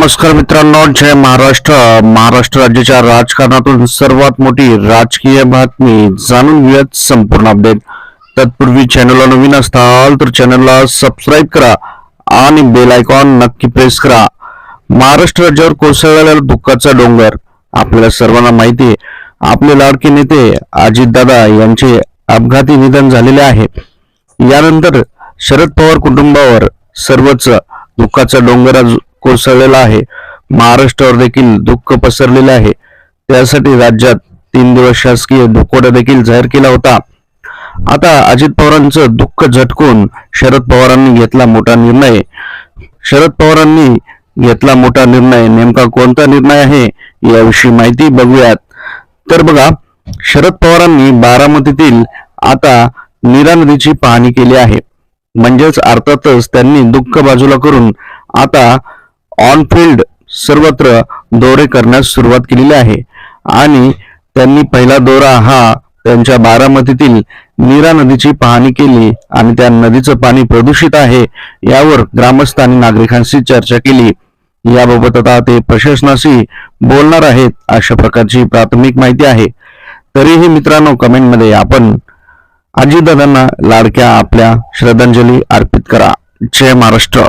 नमस्कार मित्रांनो जय महाराष्ट्र. महाराष्ट्र राज्याच्या राजकारणातून सर्वात मोठी राजकीय बातमी जाणून घेऊयात संपूर्ण अपडेट तत्पूर्वी चॅनलला नवीन असताल तर चॅनलला सबस्क्राईब करा आणि बेल आयकॉन नक्की प्रेस करा. महाराष्ट्र राज्यावर कोसळलेला दुःखाचा डोंगर आपल्याला सर्वांना माहिती आहे. आपले लाडके नेते अजितदादा यांचे अपघाती निधन झालेले आहे. यानंतर शरद पवार कुटुंबावर सर्वच दुःखाचा डोंगर कोसळलेला आहे. महाराष्ट्रावर देखील दुःख पसरलेले आहे. त्यासाठी राज्यात तीन दिवस शासकीय दुखवटा देखील जाहीर केला होता. आता अजित पवारांचं दुःख झटकून शरद पवारांनी घेतला मोठा निर्णय. शरद पवारांनी घेतला मोठा निर्णय. नेमका कोणता निर्णय आहे याविषयी माहिती बघूयात. तर बघा शरद पवारांनी बारामतीतील आता नीरा नदीची पाहणी केली आहे. म्हणजेच अर्थातच त्यांनी दुःख बाजूला करून आता ऑन फील्ड सर्वत्र दौरे करण्यास सुरुवात केलेली आहे. आणि त्यांनी पहिला दौरा हा त्यांच्या बारामतीतील नीरा नदीची पाहणी केली आणि त्या नदीचं पाणी प्रदूषित आहे यावर ग्रामस्थ आणि नागरिकांशी चर्चा केली. याबाबत आता ते प्रशासनाशी बोलणार आहेत अशा प्रकारची प्राथमिक माहिती आहे. तरीही मित्रांनो कमेंटमध्ये आपण अजितदादांना लाडक्या आपल्या श्रद्धांजली अर्पित करा. जय महाराष्ट्र.